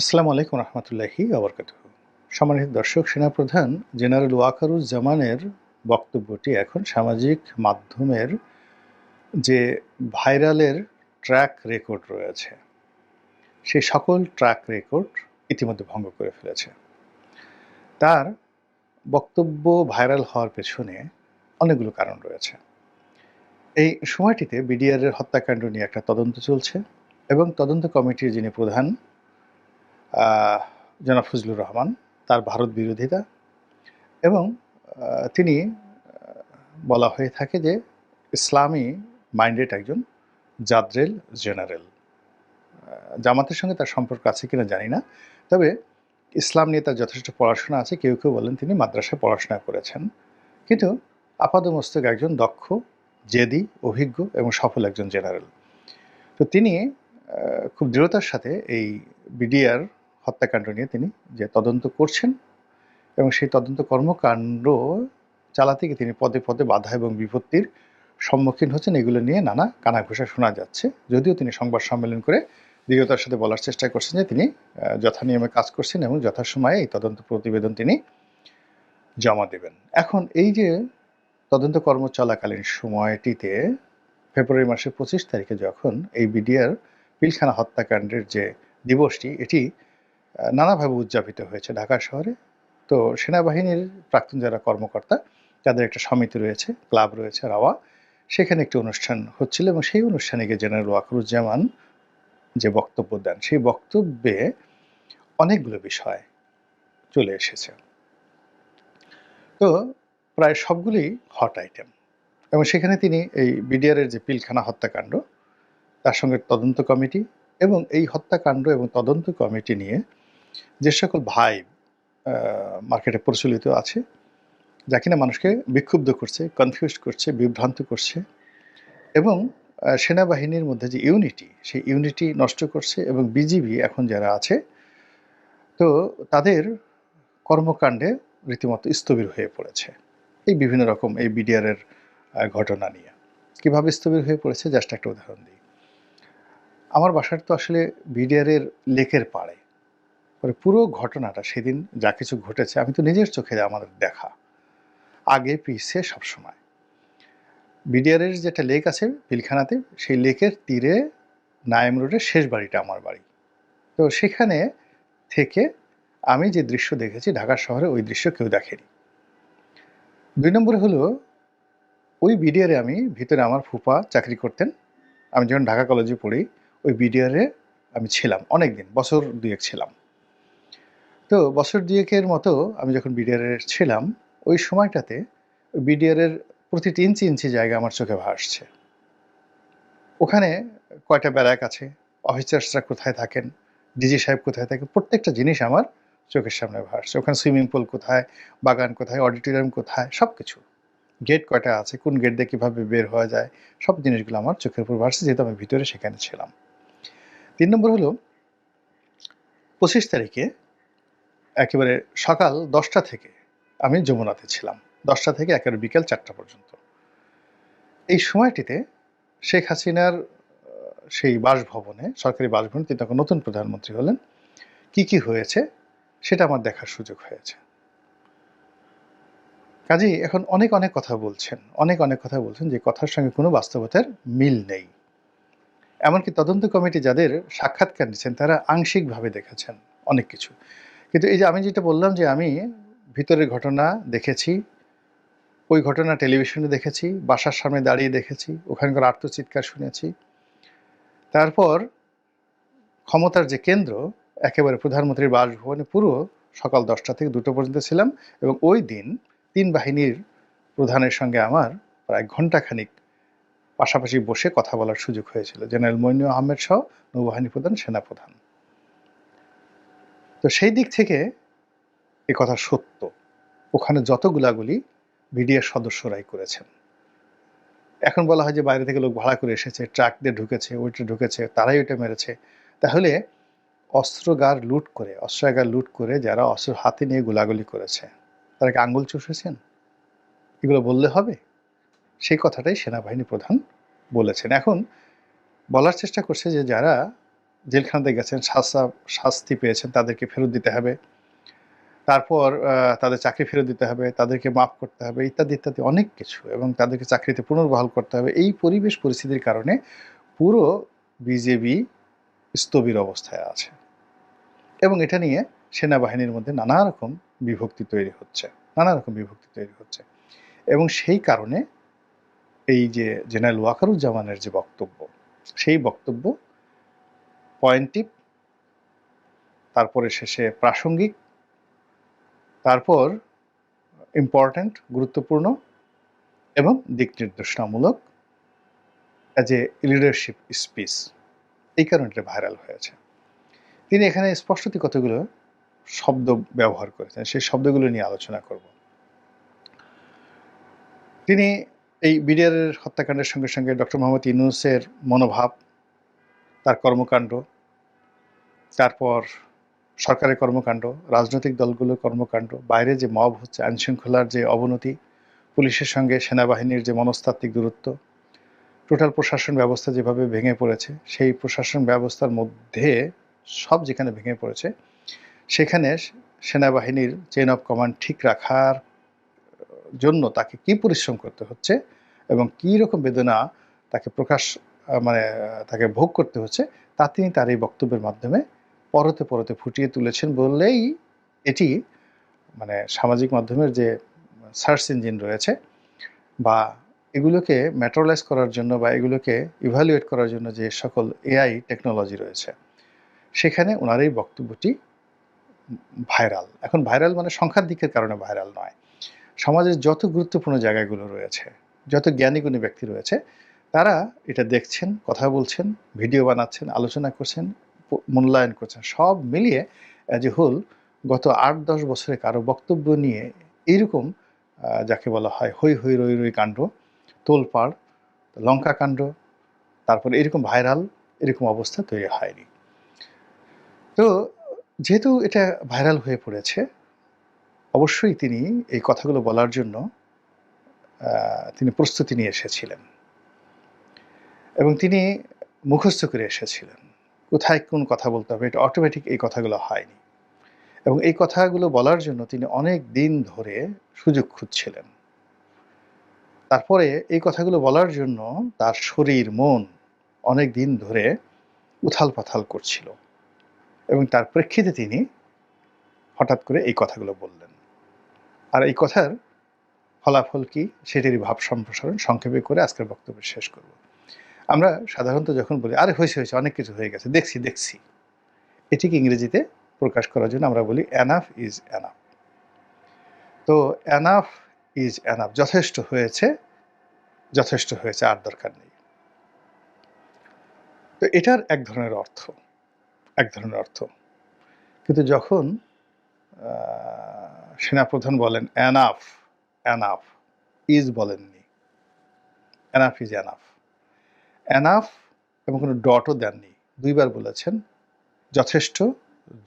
আসসালামু আলাইকুম রহমতুল্লাহি আবরকাত সম্মানিত দর্শক, সেনাপ্রধান জেনারেল ওয়াকারুজ্জামানের বক্তব্যটি এখন সামাজিক মাধ্যমের যে ভাইরালের ট্র্যাক রেকর্ড রয়েছে সেই সকল ট্র্যাক রেকর্ড ইতিমধ্যে ভঙ্গ করে ফেলেছে। তার বক্তব্য ভাইরাল হওয়ার পেছনে অনেকগুলো কারণ রয়েছে। এই সময়টিতে বিডিআরের হত্যাকাণ্ড নিয়ে একটা তদন্ত চলছে এবং তদন্ত কমিটির যিনি প্রধান জনাব ফজলুর রহমান, তার ভারত বিরোধিতা এবং তিনি বলা হয়ে থাকে যে ইসলামী মাইন্ডেড একজন জাদ্রেল জেনারেল। জামাতের সঙ্গে তার সম্পর্ক আছে কিনা জানি না, তবে ইসলাম নিয়ে তার যথেষ্ট পড়াশোনা আছে। কেউ কেউ বলেন তিনি মাদ্রাসায় পড়াশোনা করেছেন। কিন্তু আপাদমস্তক একজন দক্ষ, জেদি, অভিজ্ঞ এবং সফল একজন জেনারেল। তো তিনি খুব দৃঢ়তার সাথে এই বিডিআর হত্যাকাণ্ড নিয়ে তিনি যে তদন্ত করছেন এবং সেই তদন্ত কর্মকাণ্ড চালাতে গিয়ে তিনি পদে পদে বাধা এবং বিপত্তির সম্মুখীন হচ্ছেন। এগুলো নিয়ে নানা কানাঘোষা শোনা যাচ্ছে। যদিও তিনি সংবাদ সম্মেলন করে দৃঢ়তার সাথে বলার চেষ্টা করছেন যে তিনি আহ, যথানিয়মে কাজ করছেন এবং যথাসময়ে এই তদন্ত প্রতিবেদন তিনি জমা দেবেন। এখন এই যে তদন্ত কর্ম চলাকালীন সময়টিতে ফেব্রুয়ারি মাসের পঁচিশ তারিখে যখন এই বিডিআর পিলখানা হত্যাকাণ্ডের যে দিবসটি এটি নানাভাবে উদযাপিত হয়েছে ঢাকা শহরে। তো সেনাবাহিনীর প্রাক্তন যারা কর্মকর্তা, তাদের একটা সমিতি রয়েছে, ক্লাব রয়েছে রাওয়া। সেখানে একটি অনুষ্ঠান হচ্ছিল এবং সেই অনুষ্ঠানে গিয়ে জেনারেল ওয়াকরুজ্জামান যে বক্তব্য দেন, সেই বক্তব্যে অনেকগুলো বিষয় চলে এসেছে। তো প্রায় সবগুলি হট আইটেম এবং সেখানে তিনি এই বিডিআরের যে পিলখানা হত্যাকাণ্ড, তার সঙ্গে তদন্ত কমিটি এবং এই হত্যাকাণ্ড এবং তদন্ত কমিটি নিয়ে যে সকল ভাই মার্কেটে প্রচলিত আছে, যা কিনা মানুষকে বিক্ষুব্ধ করছে কনফিউজ করছে, বিভ্রান্ত করছে এবং সেনাবাহিনীর মধ্যে যে ইউনিটি সেই ইউনিটি নষ্ট করছে এবং বিজিবি এখন যারা আছে, তো তাদের কর্মকাণ্ডে রীতিমতো স্থবির হয়ে পড়েছে। এই বিভিন্ন রকম এই বিডিআরের ঘটনা নিয়ে। কীভাবে স্থবির হয়ে পড়েছে? জাস্ট একটা উদাহরণ দিই। আমার বাসার তো আসলে বিডিআরের লেকের পাড়ে। পরে পুরো ঘটনাটা সেদিন যা কিছু ঘটেছে, আমি তো নিজের চোখে আমাদের দেখা। আগে পিছে সবসময়। বিডিআরের যেটা লেক আছে পিলখানাতে, সেই লেকের তীরে নায়েম রোডের শেষ বাড়িটা আমার বাড়ি। তো সেখানে থেকে আমি যে দৃশ্য দেখেছি ঢাকা শহরে, ওই দৃশ্য কেউ দেখেনি। দুই নম্বরে হলো, ওই বিডিআরে আমি ভিতরে আমার ফুপা চাকরি করতেন। আমি যখন ঢাকা কলেজে পড়ি, ওই বিডিআরে আমি ছিলাম অনেক দিন বছর দুয়েক ছিলাম। তো বছর দুয়েকের মতো আমি যখন বিডিআরে ছিলাম, ওই সময়টাতে বিডিআরের প্রতিটি ইঞ্চি ইঞ্চি জায়গা আমার চোখে ভাসছে। ওখানে কয়টা ব্যারাক আছে, অফিসার্সরা কোথায় থাকেন ডিজি সাহেব কোথায় থাকেন প্রত্যেকটা জিনিস আমার চোখের সামনে ভাসছে। ওখানে সুইমিং পুল কোথায়, বাগান কোথায়, অডিটোরিয়াম কোথায় সব কিছু গেট কয়টা আছে, কোন গেট দিয়ে কীভাবে বের হওয়া যায়, সব জিনিসগুলো আমার চোখের উপর ভাসছে, যেহেতু আমি ভিতরে সেখানে ছিলাম। তিন নম্বর হলো, পঁচিশ তারিখে একেবারে সকাল দশটা থেকে আমি যমুনাতে ছিলাম। দশটা থেকে একেবারে বিকেল চারটা পর্যন্ত। এই সময়টিতে শেখ হাসিনার সেই বাসভবনে, সরকারি বাসভবনে তিনি তখন নতুন প্রধানমন্ত্রী হলেন। কি কি হয়েছে সেটা আমার দেখার সুযোগ হয়েছে। কাজেই এখন অনেক অনেক কথা বলছেন, অনেক অনেক কথা বলছেন যে কথার সঙ্গে কোনো বাস্তবতার মিল নেই। এমনকি তদন্ত কমিটি যাদের সাক্ষাৎকার নিচ্ছেন তারা আংশিকভাবে দেখেছেন অনেক কিছু। কিন্তু এই যে আমি যেটা বললাম যে আমি ভিতরের ঘটনা দেখেছি, ওই ঘটনা টেলিভিশনে দেখেছি, বাসার সামনে দাঁড়িয়ে দেখেছি, ওখানকার আর্তচিৎকার শুনেছি। তারপর ক্ষমতার যে কেন্দ্র, একেবারে প্রধানমন্ত্রীর বাসভবনে পুরো সকাল দশটা থেকে দুটো পর্যন্ত ছিলাম এবং ওই দিন তিন বাহিনীর প্রধানের সঙ্গে আমার প্রায় ঘন্টাখানিক পাশাপাশি বসে কথা বলার সুযোগ হয়েছিল। জেনারেল মইনু আহমেদ সহ নৌবাহিনী প্রধান, সেনাপ্রধান। তো সেই দিক থেকে এ কথা সত্য। ওখানে যত গুলাগুলি বিডিআর সদস্যরাই করেছেন। এখন বলা হয় যে বাইরে থেকে লোক ভাড়া করে এসেছে, ট্রাক দিয়ে ঢুকেছে ওইটা ঢুকেছে, তারাই ওইটা মেরেছে। তাহলে অস্ত্রগার লুট করে, অস্ত্রাগার লুট করে যারা অস্ত্র হাতে নিয়ে গোলাগুলি করেছে, তারা কি আঙ্গুল চুষেছেন? এগুলো বললে হবে? সেই কথাটাই সেনাবাহিনী প্রধান বলেছেন। এখন বলার চেষ্টা করছে যে যারা জেলখানাতে গেছেন, শাস্তা, শাস্তি পেয়েছেন, তাদেরকে ফেরত দিতে হবে। তারপর তাদের চাকরি ফেরত দিতে হবে, তাদেরকে মাফ করতে হবে, ইত্যাদি ইত্যাদি অনেক কিছু এবং তাদেরকে চাকরিতে পুনর্বহাল করতে হবে। এই পরিবেশ পরিস্থিতির কারণে পুরো বিজেপি স্থবির অবস্থায় আছে এবং এটা নিয়ে সেনাবাহিনীর মধ্যে নানা রকম বিভক্তি তৈরি হচ্ছে, নানা রকম বিভক্তি তৈরি হচ্ছে এবং সেই কারণে এই যে জেনারেল ওয়াকারুজ্জামানের যে বক্তব্য, সেই বক্তব্য পয়েন্টিভ, তারপরে শেষে প্রাসঙ্গিক, তারপর ইম্পর্ট্যান্ট গুরুত্বপূর্ণ এবং দিক নির্দেশনামূলক অ্যাজ এ লিডারশিপ স্পিচ এই কারণে এটা ভাইরাল হয়েছে। তিনি এখানে স্পষ্টতি কতগুলো শব্দ ব্যবহার করেছেন, সেই শব্দগুলো নিয়ে আলোচনা করব। তিনি এই বিডিআরের হত্যাকাণ্ডের সঙ্গে সঙ্গে ডক্টর মোহাম্মদ ইউনুসের মনোভাব তার কর্মকাণ্ড, তারপর সরকারের কর্মকাণ্ড, রাজনৈতিক দলগুলোর কর্মকাণ্ড, বাইরে যে মব হচ্ছে, আইনশৃঙ্খলার যে অবনতি, পুলিশের সঙ্গে সেনাবাহিনীর যে মনস্তাত্ত্বিক দূরত্ব, টোটাল প্রশাসন ব্যবস্থা যেভাবে ভেঙে পড়েছে, সেই প্রশাসন ব্যবস্থার মধ্যে সব যেখানে ভেঙে পড়েছে, সেখানে সেনাবাহিনীর চেন অফ কমান্ড ঠিক রাখার জন্য তাকে কি পরিশ্রম করতে হচ্ছে এবং কী রকম বেদনা তাকে প্রকাশ মানে তাকে ভোগ করতে হচ্ছে, তা তিনি তার এই বক্তব্যের মাধ্যমে পরতে পরতে ফুটিয়ে তুলেছেন বললেই এটি মানে সামাজিক মাধ্যমের যে সার্চ ইঞ্জিন রয়েছে বা এগুলোকে ম্যাটারালাইজ করার জন্য বা এগুলোকে ইভ্যালুয়েট করার জন্য যে সকল এআই টেকনোলজি রয়েছে, সেখানে ওনার এই বক্তব্যটি ভাইরাল। এখন ভাইরাল মানে সংখ্যার দিকের কারণে ভাইরাল নয়। সমাজের যত গুরুত্বপূর্ণ জায়গাগুলো রয়েছে, যত জ্ঞানীগুণী ব্যক্তি রয়েছে তারা এটা দেখছেন, কথা বলছেন, ভিডিও বানাচ্ছেন, আলোচনা করছেন মূল্যায়ন করছেন, সব মিলিয়ে অ্যাজ এ হোল গত আট, দশ বছরে কারও বক্তব্য নিয়ে এইরকম যাকে বলা হয় হৈ হৈ রই রই কাণ্ড, তোলপাড়, লঙ্কা কাণ্ড, তারপর এরকম ভাইরাল, এরকম অবস্থা তৈরি হয়নি। তো যেহেতু এটা ভাইরাল হয়ে পড়েছে, অবশ্যই তিনি এই কথাগুলো বলার জন্য তিনি প্রস্তুতি নিয়ে এসেছিলেন। এবং তিনি মুখস্থ করে এসেছিলেন। কোথায় কোন কথা বলতে হবে? এটা অটোমেটিক এই কথাগুলো হয়নি। এবং এই কথাগুলো বলার জন্য তিনি অনেক দিন ধরে সুযোগ খুঁজছিলেন। তারপরে এই কথাগুলো বলার জন্য তার শরীর, মন অনেক দিন ধরে উথাল পাথাল করছিল। এবং তার প্রেক্ষিতে তিনি হঠাৎ করে এই কথাগুলো বললেন। আর এই কথার ফলাফল কি? সেটিরই ভাব সম্প্রসারণ সংক্ষেপে করে আজকের বক্তব্য শেষ করব। আমরা সাধারণত যখন বলি, আরে, হয়েছে হয়েছে, অনেক কিছু হয়ে গেছে, দেখছি দেখছি। এটিকে ইংরেজিতে প্রকাশ করার জন্য আমরা বলি অ্যানাফ ইজ অ্যানাফ তো অ্যানাফ ইজ অ্যানাফ যথেষ্ট হয়েছে যথেষ্ট হয়েছে, আর দরকার নেই। তো, এটার এক ধরনের অর্থ, এক ধরনের অর্থ। কিন্তু যখন সেনাপ্রধান বলেন অ্যানাফ অ্যানাফ ইজ বলেননি। অ্যানাফ ইজ অ্যানাফ অ্যানাফ এবং কোনো ডটও দেননি। দুইবার বলেছেন, যথেষ্ট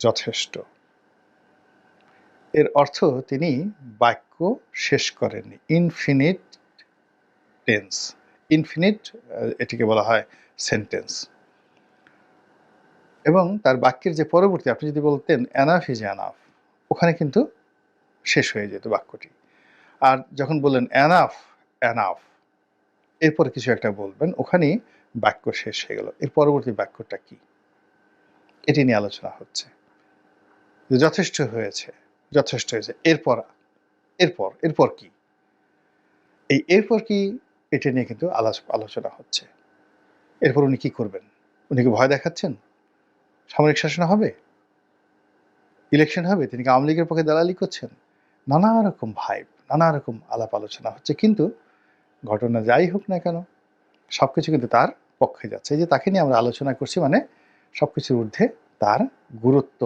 যথেষ্ট। এর অর্থ তিনি বাক্য শেষ করেননি ইনফিনিট টেন্স ইনফিনিট এটিকে বলা হয় সেন্টেন্স এবং তার বাক্যের যে পরবর্তী, আপনি যদি বলতেন অ্যানাফ ইজ অ্যানাফ ওখানে কিন্তু শেষ হয়ে যেত বাক্যটি। আর যখন বললেন অ্যানাফ অ্যানাফ এরপর কিছু একটা বলবেন, ওখানেই বাক্য শেষ হয়ে গেল। এর পরবর্তী বাক্যটা কি? এটি নিয়ে আলোচনা হচ্ছে। যথেষ্ট হয়েছে যথেষ্ট হয়েছে। এরপর এরপর এরপর কি? এই এরপর কি, এটা নিয়ে কিন্তু আলোচনা হচ্ছে। এরপর উনি কি করবেন? উনি কি ভয় দেখাচ্ছেন? সামরিক শাসন হবে? ইলেকশন হবে? তিনি কি আওয়ামী লীগের পক্ষে দালালি করছেন? নানা রকম ভাইব, নানা রকম আলাপ আলোচনা হচ্ছে। কিন্তু ঘটনা যাই হোক না কেন সব কিছু কিন্তু তার পক্ষে যাচ্ছে। এই যে তাকে নিয়ে আমরা আলোচনা করছি মানে সব কিছুর ঊর্ধ্বে তার গুরুত্ব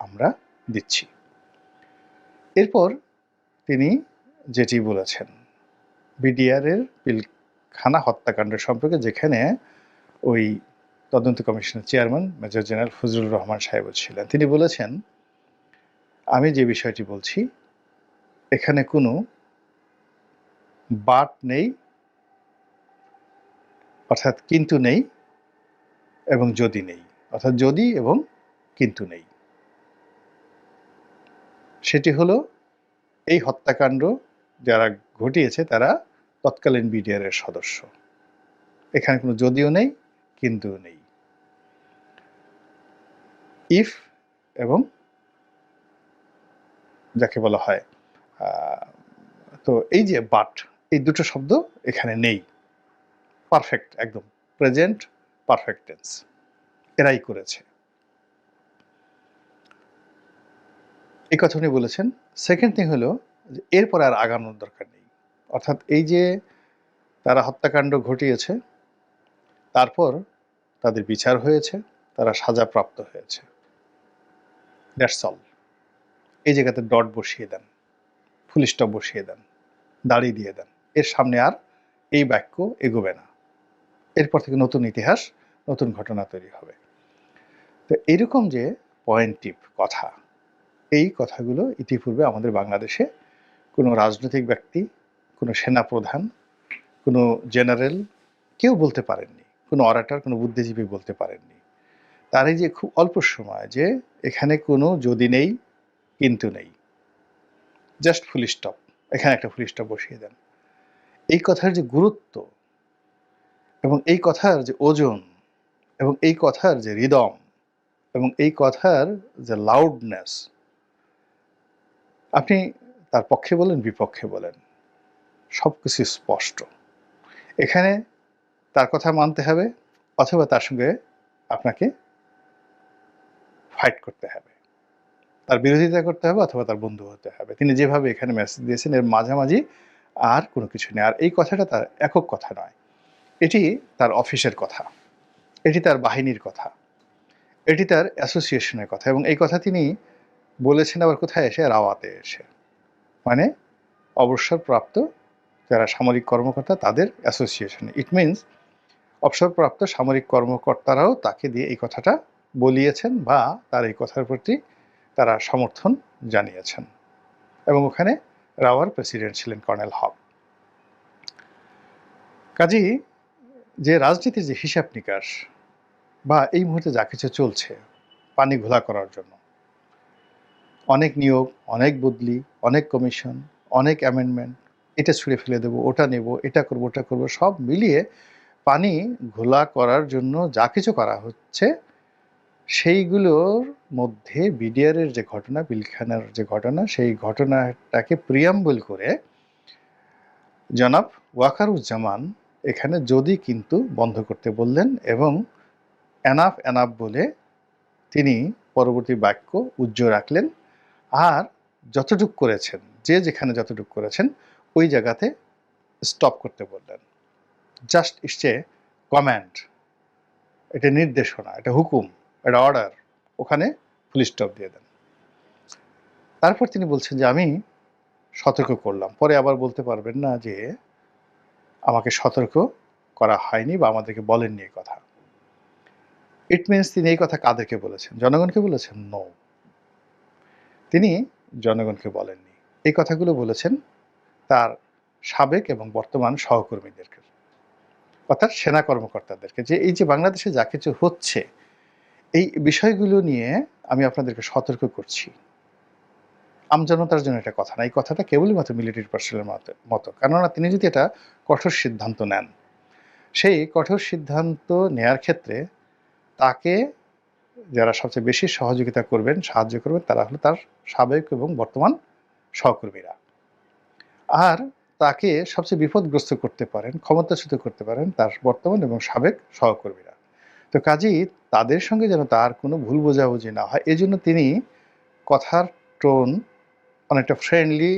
আমরা দিচ্ছি। এরপর তিনি যেটি বলেছেন, বিডিআরের পিলখানা হত্যাকাণ্ড সম্পর্কে যেখানে ওই তদন্ত কমিশনের chairman major general Fazlur Rahman সাহেব ছিলেন। তিনি বলেছেন, আমি যে বিষয়টি বলছি, এখানে কোনো বাট নেই, অর্থাৎ কিন্তু নেই এবং যদি নেই, অর্থাৎ যদি এবং কিন্তু নেই। সেটি হলো এই হত্যাকাণ্ড যারা ঘটিয়েছে তারা তৎকালীন বিডিআরের সদস্য। এখানে কোনো যদিও নেই কিন্তু নেই। ইফ এবং যাকে বলা হয় তো এই যে বাট এই দুটো শব্দ এখানে নেই। পারফেক্ট একদম। প্রেজেন্ট পারফেক্ট টেন্স এরাই করেছে। এই কথা উনি বলেছেন। সেকেন্ড থিং হলো যে এরপর আর আগানোর দরকার নেই। অর্থাৎ এই যে তারা হত্যাকাণ্ড ঘটিয়েছে, তারপর তাদের বিচার হয়েছে, তারা সাজাপ্রাপ্ত হয়েছে। দ্যাটস অল এই জায়গাতে ডট বসিয়ে দেন। ফুল স্টপ বসিয়ে দেন। দাড়ি দিয়ে দেন। এর সামনে আর এই বাক্য এগোবে না। এরপর থেকে নতুন ইতিহাস, নতুন ঘটনা তৈরি হবে। তো এরকম যে পয়েন্টিভ কথা, এই কথাগুলো ইতিপূর্বে আমাদের বাংলাদেশে কোনো রাজনৈতিক ব্যক্তি, কোনো সেনাপ্রধান, কোনো জেনারেল কেউ বলতে পারেননি। কোনো অরাটার কোনো বুদ্ধিজীবী বলতে পারেননি। তার এই যে খুব অল্প সময় যে এখানে কোনো যদি নেই, কিন্তু নেই। জাস্ট ফুল স্টপ এখানে একটা ফুল স্টপ বসিয়ে দেন। এই কথার যে গুরুত্ব এবং এই কথার যে ওজন এবং এই কথার যে হৃদম এবং এই কথার যে লাউডনেস আপনি তার পক্ষে বলেন, বিপক্ষে বলেন সব কিছু স্পষ্ট। এখানে তার কথা মানতে হবে অথবা তার সঙ্গে আপনাকে ফাইট করতে হবে। তার বিরোধিতা করতে হবে অথবা তার বন্ধু হতে হবে। তিনি যেভাবে এখানে মেসেজ দিয়েছেন, এর মাঝামাঝি আর কোনো কিছু নেই। আর এই কথাটা তার একক কথা নয়। এটি তার অফিসের কথা। এটি তার বাহিনীর কথা। এটি তার অ্যাসোসিয়েশনের কথা। এবং এই কথা তিনি বলেছেন আবার কোথায় এসে? রাওয়াতে এসে। মানে অবসরপ্রাপ্ত যারা সামরিক কর্মকর্তা, তাদের অ্যাসোসিয়েশনে। ইট মিনস অবসরপ্রাপ্ত সামরিক কর্মকর্তারাও তাকে দিয়ে এই কথাটা বলিয়েছেন বা তার এই কথার প্রতি তারা সমর্থন জানিয়েছেন। এবং ওখানে রাওয়ার প্রেসিডেন্ট ছিলেন কর্নেল হক। কাজী, যে রাজনীতির যে হিসাব নিকাশ বা এই মুহূর্তে যা কিছু চলছে, পানি ঘোলা করার জন্য। অনেক নিয়োগ, অনেক বদলি, অনেক কমিশন, অনেক অ্যামেন্ডমেন্ট এটা ছুঁড়ে ফেলে দেবো, ওটা নেব, এটা করব, ওটা করব, সব মিলিয়ে পানি ঘোলা করার জন্য যা কিছু করা হচ্ছে সেইগুলোর মধ্যে বিডিআরের যে ঘটনা, বিলখানার যে ঘটনা, সেই ঘটনাটাকে প্রিয়াম্বল করে জনাব ওয়াকারুজ্জামান এখানে যদি কিন্তু বন্ধ করতে বললেন এবং এনাফ এনাফ বলে তিনি পরবর্তী বাক্য উজ্জ্ব রাখলেন। আর যতটুক করেছেন, যে যেখানে যতটুক করেছেন, ওই জায়গাতে স্টপ করতে বললেন। জাস্ট ইসছে কমান্ড এটা নির্দেশনা, এটা হুকুম। এটা অর্ডার ওখানে ফুল স্টপ দিয়ে দেন। তারপর তিনি বলছেন যে, আমি সতর্ক করলাম। পরে আবার বলতে পারবেন না যে, আমাকে সতর্ক করা হয়নি বা আমাদেরকে বলেননি এই কথা। ইট মিনস তিনি এই কথা কাদেরকে বলেছেন? জনগণকে বলেছেন? নো তিনি জনগণকে বলেননি। এই কথাগুলো বলেছেন তার সাবেক এবং বর্তমান সহকর্মীদেরকে, অর্থাৎ সেনা কর্মকর্তাদেরকে, যে এই যে বাংলাদেশে যা কিছু হচ্ছে এই বিষয়গুলো নিয়ে আমি আপনাদেরকে সতর্ক করছি। আমজনতার জন্য এটা কথা না। এই কথাটা কেবলই মাত্র মিলিটারি পার্সনের মতো। কেননা তিনি যদি এটা কঠোর সিদ্ধান্ত নেন, সেই কঠোর সিদ্ধান্ত নেয়ার ক্ষেত্রে তাকে যারা সবচেয়ে বেশি সহযোগিতা করবেন, সাহায্য করবেন, তারা হলো তার সাবেক এবং বর্তমান সহকর্মীরা। আর তাকে সবচেয়ে বিপদগ্রস্ত করতে পারেন, ক্ষমতাচ্যুত করতে পারেন তার বর্তমান এবং সাবেক সহকর্মীরা। তো কাজেই তাদের সঙ্গে যেন তার কোনো ভুল বোঝাবুঝি না হয়, এজন্য তিনি কথার টোন অনেকটা ফ্রেন্ডলি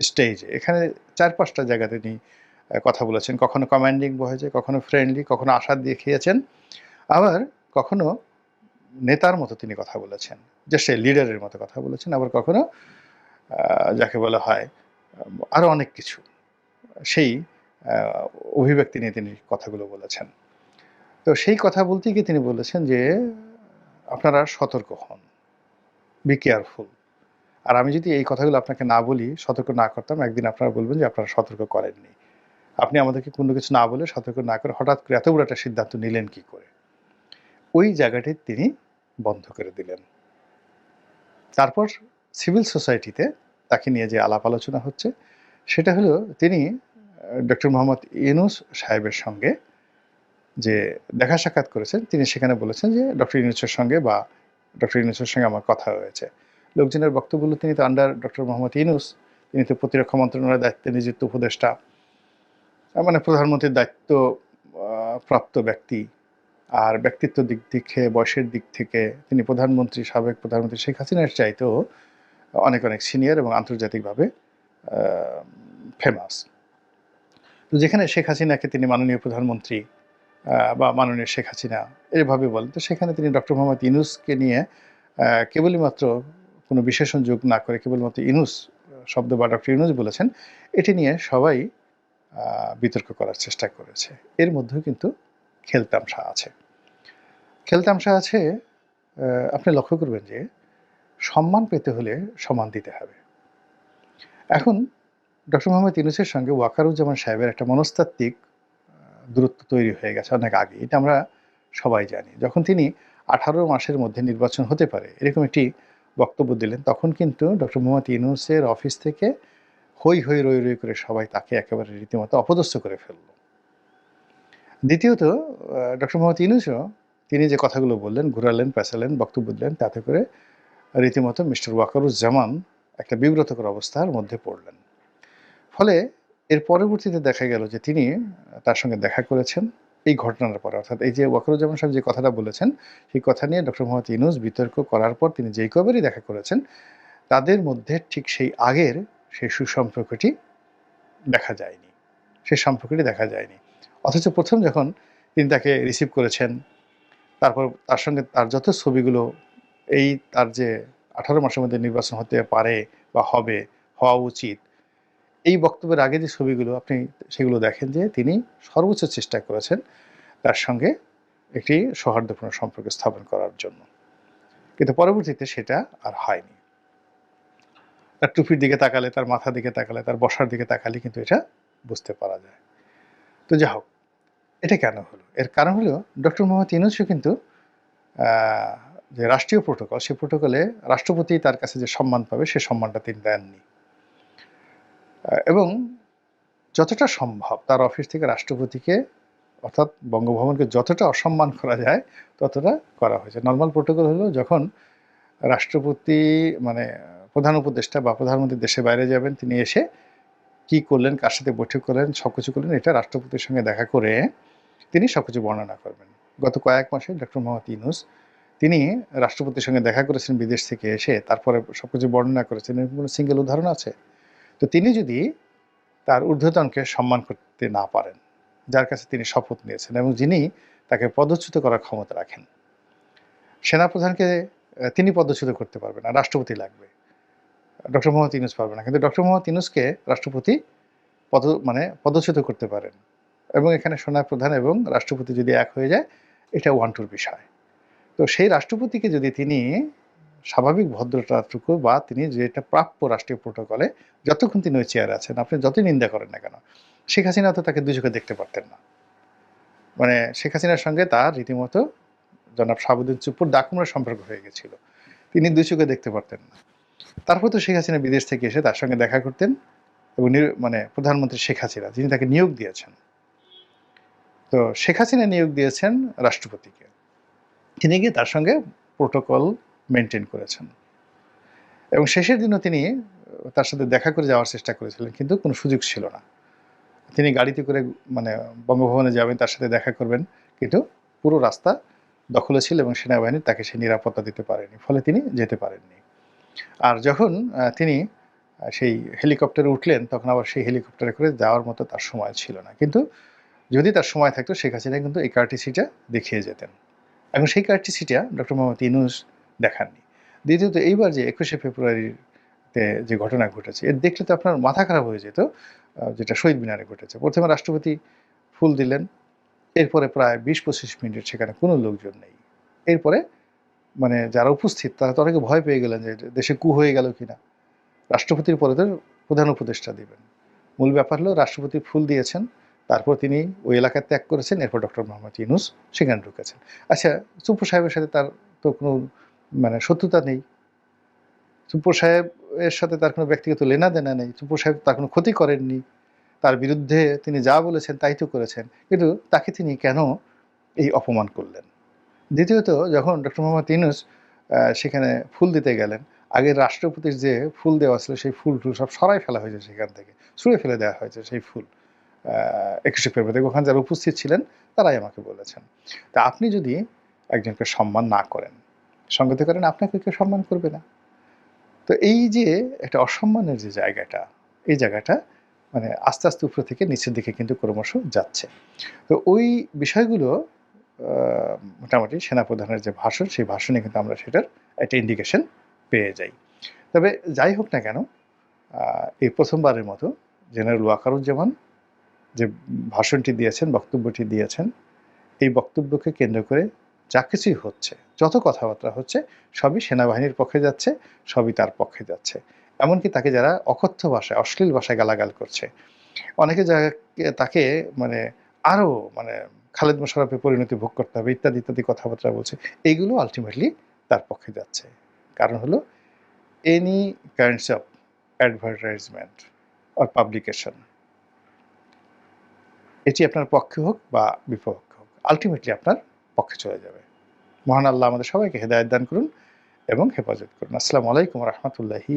স্টেজে এখানে চার পাঁচটা জায়গা তিনি কথা বলেছেন। কখনো কমান্ডিং বয়েছে কখনো ফ্রেন্ডলি কখনো আশা দেখিয়েছেন আবার কখনো নেতার মতো তিনি কথা বলেছেন যে সে লিডারের মতো কথা বলেছেন। আবার কখনো যাকে বলা হয় আরও অনেক কিছু, সেই অভিব্যক্তি নিয়ে তিনি কথাগুলো বলেছেন। তো সেই কথা বলতে গিয়ে তিনি বলেছেন যে, আপনারা সতর্ক হন। বি কেয়ারফুল আর আমি যদি এই কথাগুলো আপনাকে না বলি, সতর্ক না করতাম, একদিন আপনারা বলবেন যে, আপনারা সতর্ক করেননি। আপনি আমাদেরকে কোনো কিছু না বলে সতর্ক না করে হঠাৎ করে এত বড় একটা সিদ্ধান্ত নিলেন কি করে? ওই জায়গাটি তিনি বন্ধ করে দিলেন। তারপর সিভিল সোসাইটিতে তাকে নিয়ে যে আলাপ আলোচনা হচ্ছে, সেটা হলো তিনি ডক্টর মোহাম্মদ ইউনুস সাহেবের সঙ্গে যে দেখা সাক্ষাৎ করেছেন, তিনি সেখানে বলেছেন যে ডক্টর ইউনুসের সঙ্গে বা ডক্টর ইউনুসের সঙ্গে আমার কথা হয়েছে। লোকজনের বক্তব্যগুলো তিনি তো আন্ডার ডক্টর মোহাম্মদ ইউনুস, তিনি তো প্রতিরক্ষা মন্ত্রণালয়ের দায়িত্বে নিযুক্ত উপদেষ্টা মানে প্রধানমন্ত্রীর দায়িত্ব প্রাপ্ত ব্যক্তি, আর ব্যক্তিত্ব দিক থেকে, বয়সের দিক থেকে তিনি প্রধানমন্ত্রী, সাবেক প্রধানমন্ত্রী শেখ হাসিনার চাইতেও অনেক অনেক সিনিয়র এবং আন্তর্জাতিকভাবে ফেমাস তো যেখানে শেখ হাসিনাকে তিনি মাননীয় প্রধানমন্ত্রী বা মাননীয় শেখ হাসিনা এভাবে বলেন। তো সেখানে তিনি ডক্টর মোহাম্মদ ইনুসকে নিয়ে আহ, কেবলই মাত্র কোনো বিশেষণ যোগ না করে কেবলমাত্র ইনুস শব্দ বা ডক্টর ইনুস বলেছেন এটি নিয়ে সবাই বিতর্ক করার চেষ্টা করেছে। এর মধ্যেও কিন্তু খেলতামশা আছে। খেলতামশা আছে আপনি লক্ষ্য করবেন যে সম্মান পেতে হলে সমান দিতে হবে। এখন ডক্টর মোহাম্মদ ইউনুসের সঙ্গে ওয়াকারুজ্জামান সাহেবের একটা মনস্তাত্ত্বিক দূরত্ব তৈরি হয়ে গেছে অনেক আগে, এটা আমরা সবাই জানি। যখন তিনি আঠারো মাসের মধ্যে নির্বাচন হতে পারে, এরকম একটি বক্তব্য দিলেন, তখন কিন্তু ডক্টর মোহাম্মদ ইউনুসের অফিস থেকে হই হই রই রই করে সবাই তাকে একেবারে রীতিমতো অপদস্থ করে ফেলল। দ্বিতীয়ত ডক্টর মোহাম্মদ ইউনুসও তিনি যে কথাগুলো বললেন, ঘুরালেন, পেঁচালেন, বক্তব্য দিলেন, তাতে করে রীতিমতো মিস্টার ওয়াকারুজ্জামান একটা বিব্রতকর অবস্থার মধ্যে পড়লেন। ফলে এর পরবর্তীতে দেখা গেল যে তিনি তার সঙ্গে দেখা করেছেন এই ঘটনার পরে। অর্থাৎ এই যে ওয়াকারুজ্জামান সাহেব যে কথাটা বলেছেন, সেই কথা নিয়ে ডক্টর মোহাম্মদ ইউনুস বিতর্ক করার পর তিনি যেই কবেরই দেখা করেছেন, তাদের মধ্যে ঠিক সেই আগের সেই সুসম্পর্কটি দেখা যায়নি। সেই সম্পর্কটি দেখা যায়নি। অথচ প্রথম যখন তিনি তাকে রিসিভ করেছেন, তারপর তার সঙ্গে তার যত ছবিগুলো, এই তার যে আঠারো মাসের মধ্যে নির্বাচন হতে পারে বা হবে, হওয়া উচিত এই বক্তব্যের আগে যে ছবিগুলো আপনি সেগুলো দেখেন যে তিনি সর্বোচ্চ চেষ্টা করেছেন তার সঙ্গে একটি সৌহার্দ্যপূর্ণ সম্পর্ক স্থাপন করার জন্য। কিন্তু পরবর্তীতে সেটা আর হয়নি। তার টুপির দিকে তাকালে, তার মাথার দিকে তাকালে, তার বসার দিকে তাকালে কিন্তু এটা বুঝতে পারা যায়। তো যা হোক, এটা কেন হলো? এর কারণ হলো ডক্টর মোহাম্মদ ইউনুসও কিন্তু যে রাষ্ট্রীয় প্রোটোকল সেই প্রোটোকলে রাষ্ট্রপতি তার কাছে যে সম্মান পাবে, সে সম্মানটা তিনি দেননি। এবং যতটা সম্ভব তার অফিস থেকে রাষ্ট্রপতিকে, অর্থাৎ বঙ্গভবনকে যতটা অসম্মান করা যায়, ততটা করা হয়েছে। নর্মাল প্রোটোকল হলো যখন রাষ্ট্রপতি মানে প্রধান উপদেষ্টা বা প্রধানমন্ত্রী দেশে বাইরে যাবেন, তিনি এসে কি করলেন, কার সাথে বৈঠক করলেন সব কিছু করলেন, এটা রাষ্ট্রপতির সঙ্গে দেখা করে তিনি সব কিছু বর্ণনা করবেন। গত কয়েক মাসে ডক্টর মোহাম্মদ ইউনুস, তিনি রাষ্ট্রপতির সঙ্গে দেখা করেছেন বিদেশ থেকে এসে, তারপরে সব কিছু বর্ণনা করেছেন। এরকম কোনো সিঙ্গেল উদাহরণ আছে? তো তিনি যদি তার ঊর্ধ্বতনকে সম্মান করতে না পারেন, যার কাছে তিনি শপথ নিয়েছেন এবং যিনি তাকে পদচ্যুত করার ক্ষমতা রাখেন, সেনাপ্রধানকে তিনি পদচ্যুত করতে পারবেন না, রাষ্ট্রপতি লাগবে। ডক্টর মোহাম্মদ ইউনুস পারবে না, কিন্তু ডক্টর মোহাম্মদ ইউনুসকে রাষ্ট্রপতি পদ মানে পদচ্যুত করতে পারেন এবং এখানে সেনা প্রধান এবং রাষ্ট্রপতি যদি এক হয়ে যায়, এটা ওয়ান টুর বিষয়। তো সেই রাষ্ট্রপতিকে যদি তিনি স্বাভাবিক ভদ্রতাটুকু বা তিনি যেটা প্রাপ্য রাষ্ট্রীয় প্রোটোকলে যতক্ষণ তিনি ওই চেয়ারে আছেন, আপনি যতই নিন্দা করেন না কেন, শেখ হাসিনা তো তাকে দুচোখে দেখতে পারতেন না। মানে শেখ হাসিনার সঙ্গে তার রীতিমতো জনাব শাহাবুদ্দিন চুপুর ডাকুমরার সম্পর্ক হয়ে গেছিল। তিনি দুই চোখে দেখতে পারতেন না। তারপর তো শেখ হাসিনা বিদেশ থেকে এসে তার সঙ্গে দেখা করতেন এবং মানে প্রধানমন্ত্রী শেখ হাসিনা, যিনি তাকে নিয়োগ দিয়েছেন। তো শেখ হাসিনা নিয়োগ দিয়েছেন রাষ্ট্রপতিকে। তিনি গিয়ে তার সঙ্গে প্রোটোকল মেনটেন করেছেন। এবং শেষের দিনও তিনি তার সাথে দেখা করে যাওয়ার চেষ্টা করেছিলেন, কিন্তু কোনো সুযোগ ছিল না। তিনি গাড়িতে করে মানে বঙ্গভবনে যাবেন, তার সাথে দেখা করবেন, কিন্তু পুরো রাস্তা দখলে ছিল এবং সেনাবাহিনী তাকে সে নিরাপত্তা দিতে পারেনি, ফলে তিনি যেতে পারেননি। আর যখন তিনি সেই হেলিকপ্টারে উঠলেন, তখন আবার সেই হেলিকপ্টারে করে যাওয়ার মতো তার সময় ছিল না। কিন্তু যদি তার সময় থাকতো, শেখ হাসিনা কিন্তু এই কার্টিসিটা দেখিয়ে যেতেন। এখন সেই কার্টিসিটা ডক্টর মোহাম্মদ ইনুস দেখাননি। দ্বিতীয়ত, এইবার যে একুশে ফেব্রুয়ারিতে যে ঘটনা ঘটেছে, এর দেখলে তো আপনার মাথা খারাপ হয়ে যেত যেটা শহীদ মিনারে ঘটেছে। প্রথমে রাষ্ট্রপতি ফুল দিলেন, এরপরে প্রায় বিশ পঁচিশ মিনিট সেখানে কোনো লোকজন নেই। এরপরে মানে যারা উপস্থিত, তারা তো অনেকে ভয় পেয়ে গেলেন যে দেশে কু হয়ে গেল কিনা। রাষ্ট্রপতির পরে তো প্রধান উপদেষ্টা দিবেন। মূল ব্যাপার হলো, রাষ্ট্রপতি ফুল দিয়েছেন, তারপর তিনি ওই এলাকা ত্যাগ করেছেন, এরপর ডক্টর মোহাম্মদ ইউনুস সেখানে ঢুকেছেন। আচ্ছা চুপ্পু সাহেবের সাথে তার তো কোনো মানে শত্রুতা নেই। চুপ্পু সাহেবের সাথে তার কোনো ব্যক্তিগত লেনা দেনা নেই। চুপ্পু সাহেব তার কোনো ক্ষতি করেননি। তার বিরুদ্ধে তিনি যা বলেছেন তাই তো করেছেন। কিন্তু তাকে তিনি কেন এই অপমান করলেন? দ্বিতীয়ত, যখন ডক্টর মোহাম্মদ ইউনুস সেখানে ফুল দিতে গেলেন আগের রাষ্ট্রপতির যে ফুল দেওয়া ছিল সেই ফুল টুল সব সরাই ফেলা হয়েছে সেখান থেকে, ছুঁড়ে ফেলে দেওয়া হয়েছে সেই ফুল। একুশে ফেব্রুয়ারি ওখানে যারা উপস্থিত ছিলেন, তারাই আমাকে বলেছেন। তা আপনি যদি একজনকে সম্মান না করেন সঙ্গতি করেন আপনাকে কেউ সম্মান করবে না। তো এই যে একটা অসম্মানের যে জায়গাটা, এই জায়গাটা মানে আস্তে আস্তে উপর থেকে নিচের দিকে কিন্তু ক্রমশ যাচ্ছে। তো ওই বিষয়গুলো মোটামুটি সেনাপ্রধানের যে ভাষণ, সেই ভাষণে কিন্তু আমরা সেটার একটা ইন্ডিকেশন পেয়ে যাই। তবে যাই হোক না কেন এই প্রথমবারের মতো জেনারেল ওয়াকারুজ্জামান যে ভাষণটি দিয়েছেন, বক্তব্যটি দিয়েছেন, এই বক্তব্যকে কেন্দ্র করে যা কিছুই হচ্ছে, যত কথাবার্তা হচ্ছে, সবই সেনাবাহিনীর পক্ষে যাচ্ছে, সবই তার পক্ষে যাচ্ছে। এমনকি তাকে যারা অকথ্য ভাষায়, অশ্লীল ভাষায় গালাগাল করছে। অনেকে যাকে তাকে মানে আরও মানে খালেদ মোশারফে পরিণতি ভোগ করতে হবে, ইত্যাদি ইত্যাদি কথাবার্তা বলছে এইগুলো আলটিমেটলি তার পক্ষে যাচ্ছে। কারণ হলো any kinds of advertisement or publication এটি আপনার পক্ষে হোক বা বিপক্ষে হোক আলটিমেটলি আপনার পক্ষে চলে যাবে। মহান আল্লাহ আমাদের সবাইকে হেদায়ত দান করুন এবং হেফাজত করুন। আসসালামু আলাইকুম রহমতুল্লাহি